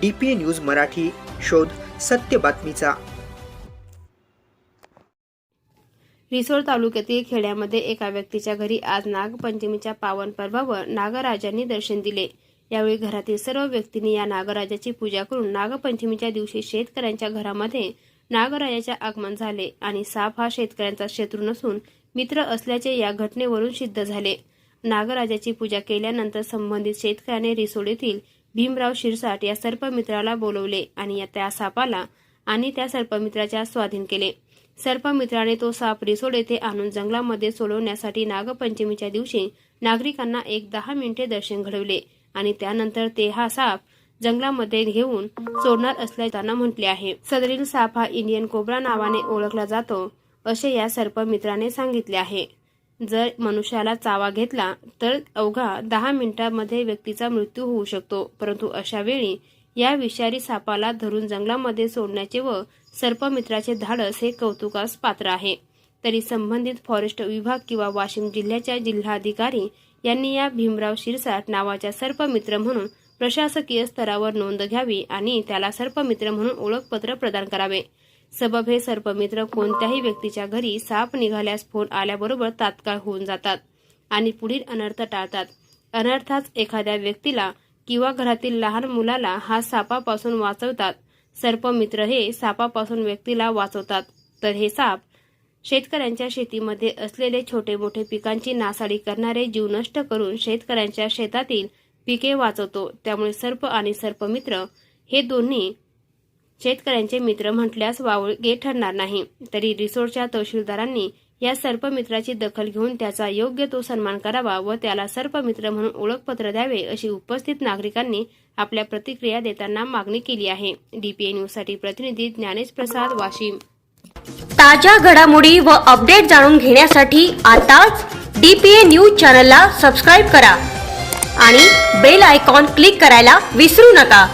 D P news Marathi शोध सत्य बातमीचा. रिसोड तालुक्यातील खेड्यामध्ये एका व्यक्तीच्या घरी आज नागपंचमीच्या पावन पर्वावर नागराजांनी दर्शन दिले. यावेळी घरातील सर्व व्यक्तींनी या नागराजाची पूजा करून नागपंचमीच्या दिवशी शेतकऱ्यांच्या घरामध्ये नागराजाचे आगमन झाले आणि साप हा शेतकऱ्यांचा शत्रू नसून मित्र असल्याचे या घटनेवरून सिद्ध झाले. नागराजाची पूजा केल्यानंतर संबंधित शेतकऱ्याने रिसोड येथील भीमराव शिरसाट या सर्पमित्राला बोलवले आणि या- त्या सापाला आणि त्या सर्पमित्राच्या स्वाधीन केले. सर्पमित्राने तो साप रिसोड येथे आणून जंगलामध्ये सोडवण्यासाठी नागपंचमीच्या दिवशी नागरिकांना एक दहा मिनिटे दर्शन घडवले आणि त्यानंतर ते हा साप जंगलामध्ये घेऊन सोडणार असल्याचे म्हटले आहे. सदरील साप हा इंडियन कोबरा नावाने ओळखला जातो असे या सर्पमित्राने सांगितले आहे. जर मनुष्याला चावा घेतला तर अवघा दहा मिनिटांमध्ये व्यक्तीचा मृत्यू होऊ शकतो. परंतु अशा वेळी या विषारी सापाला धरून जंगलामध्ये सोडण्याचे व सर्पमित्राचे धाडस हे कौतुकास पात्र आहे. तरी संबंधित फॉरेस्ट विभाग किंवा वाशिम जिल्ह्याच्या जिल्हाधिकारी यांनी या भीमराव शिरसाट नावाच्या सर्पमित्र म्हणून प्रशासकीय स्तरावर नोंद घ्यावी आणि त्याला सर्पमित्र म्हणून ओळखपत्र प्रदान करावे. सबब हे सर्पमित्र कोणत्याही व्यक्तीच्या घरी साप निघाल्यास फोन आल्याबरोबर तात्काळ होऊन जातात आणि पुढील अनर्थ टाळतात. अनर्थाच एखाद्या व्यक्तीला किंवा घरातील लहान मुलाला हा सापापासून वाचवतात. सर्पमित्र हे सापापासून व्यक्तीला वाचवतात. तर हे साप शेतकऱ्यांच्या शेतीमध्ये असलेले छोटे मोठे पिकांची नासाडी करणारे जीव नष्ट करून शेतकऱ्यांच्या शेतातील पिके वाचवतो. त्यामुळे सर्प आणि सर्पमित्र हे दोन्ही शेतकऱ्यांचे मित्र म्हटल्यास वावगे ठरणार नाही. तरी रिसोडच्या तहसीलदारांनी या सर्पमित्राची दखल घेऊन त्याचा योग्य तो सन्मान करावा व त्याला सर्पमित्र म्हणून ओळखपत्र द्यावे अशी उपस्थित नागरिकांनी आपल्या प्रतिक्रिया देताना मागणी केली आहे. डीपीए न्यूजसाठी प्रतिनिधी ज्ञानेश प्रसाद वाशिम. ताज्या घडामोडी व अपडेट जाणून घेण्यासाठी आताच डीपीए न्यूज चॅनलला सबस्क्राईब करा आणि बेल आयकॉन क्लिक करायला विसरू नका.